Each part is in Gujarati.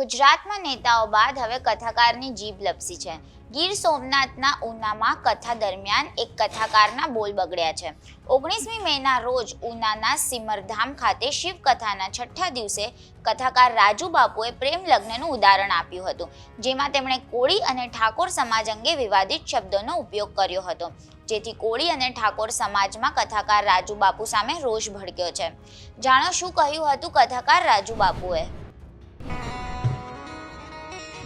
ગુજરાતમાં નેતાઓ બાદ હવે કથાકારની જીભ લપસી છે. ગીર સોમનાથના ઉનામાં કથા દરમિયાન એક કથાકારના બોલ બગડ્યા છે. ઓગણીસમી મેના રોજ ઉનાના સિમરધામ ખાતે શિવ કથાના છઠ્ઠા દિવસે કથાકાર રાજુ બાપુએ પ્રેમ લગ્નનું ઉદાહરણ આપ્યું હતું, જેમાં તેમણે કોળી અને ઠાકોર સમાજ અંગે વિવાદિત શબ્દોનો ઉપયોગ કર્યો હતો. જેથી કોળી અને ઠાકોર સમાજમાં કથાકાર રાજુ બાપુ સામે રોષ ભડક્યો છે. જાણો શું કહ્યું હતું કથાકાર રાજુ બાપુએ?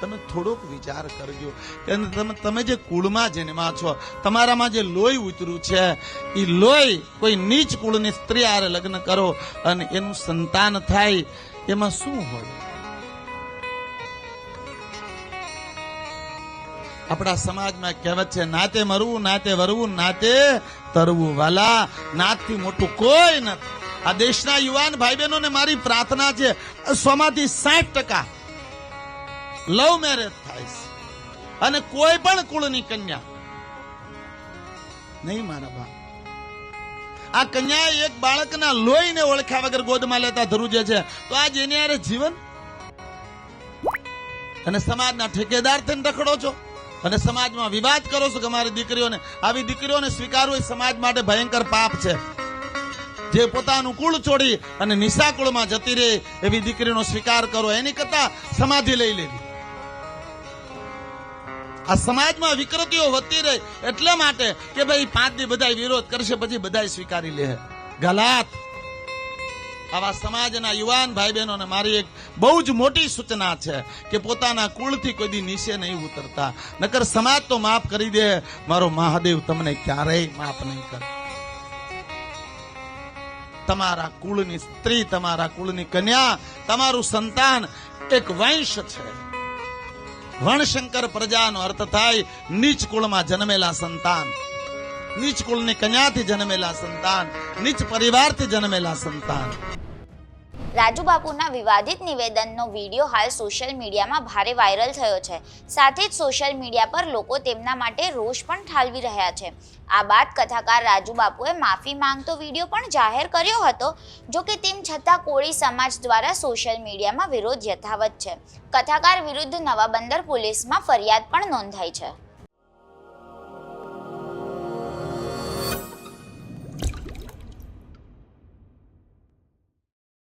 તમે થોડોક વિચાર કરજો. કે તમે તમે જે કુળમાં જન્મા છો, તમારામાં જે લોહી ઉતર્યું છે એ લોહી કોઈ નીચ કુળની સ્ત્રી આરે લગ્ન કરો અને એનું સંતાન થાય. એમાં શું હોય? આપણા સમાજમાં કહેવત છે, નાતે મરવું, નાતે વરવું, નાતે તરવું વાલા. નાતથી મોટું કોઈ નથી. આ દેશના યુવાન ભાઈ બહેનોને મારી પ્રાર્થના છે, સોમાંથી સાઠ ટકા લવ મેરેજ થાય છે. અને કોઈ પણ કુળની કન્યા. નહીં મારા બાપ આ કન્યા એક બાળકના લોહીને ઓળખ્યા વગર ગોદમાં લેતા ધ્રુજે છે, તો આ હારે જીવન? અને સમાજના ઠેકેદાર થઈને રખડો છો? અને સમાજમાં વિવાદ કરો છો કે મારી દીકરીઓને? આવી દીકરીઓને સ્વીકારવું એ સમાજ માટે ભયંકર પાપ છે. જે પોતાનું કુળ છોડી અને નિશા કુળમાં જતી રહે એવી દીકરીનો સ્વીકાર કરો, એની કરતા સમાધિ લઈ લેવી. આ સમાજમાં વિકૃતિઓ વધતી રહી એટલે માટે કે ભાઈ પાંચ દી બધા વિરોધ કરશે, પછી બધા સ્વીકારી લે. ગલાત. આવા સમાજના યુવાન ભાઈ બહેનોને મારી એક બહુ જ મોટી સૂચના છે કે પોતાના કુળથી કોઈ દી નીચે નહીં ઉતરતા. નકર સમાજ તો માફ કરી દે. મારો મહાદેવ તમને ક્યારેય માફ નહીં કરે. તમારા કુળની સ્ત્રી, તમારા કુળની કન્યા, તમારું સંતાન એક વંશ છે. વણશંકર પ્રજાનો અર્થ થાય નીચ કુળમાં જન્મેલા સંતાન. નીચ કુળની કન્યાથી જન્મેલા સંતાન, નીચ પરિવારથી જન્મેલા સંતાન. રાજુ બાપુના વિવાદિત નિવેદનનો વીડિયો હાલ સોશિયલ મીડિયામાં ભારે વાયરલ થયો છે. સાથે જ સોશિયલ મીડિયા પર લોકો તેમના માટે રોષ પણ ઠાલવી રહ્યા છે. આ બાદ કથાકાર રાજુ બાપુએ માફી માંગતો વીડિયો પણ જાહેર કર્યો હતો, જો કે તેમ છતાં કોળી સમાજ દ્વારા સોશિયલ મીડિયામાં વિરોધ યથાવત છે. કથાકાર વિરુદ્ધ નવાબંદર પોલીસમાં ફરિયાદ પણ નોંધાઈ છે.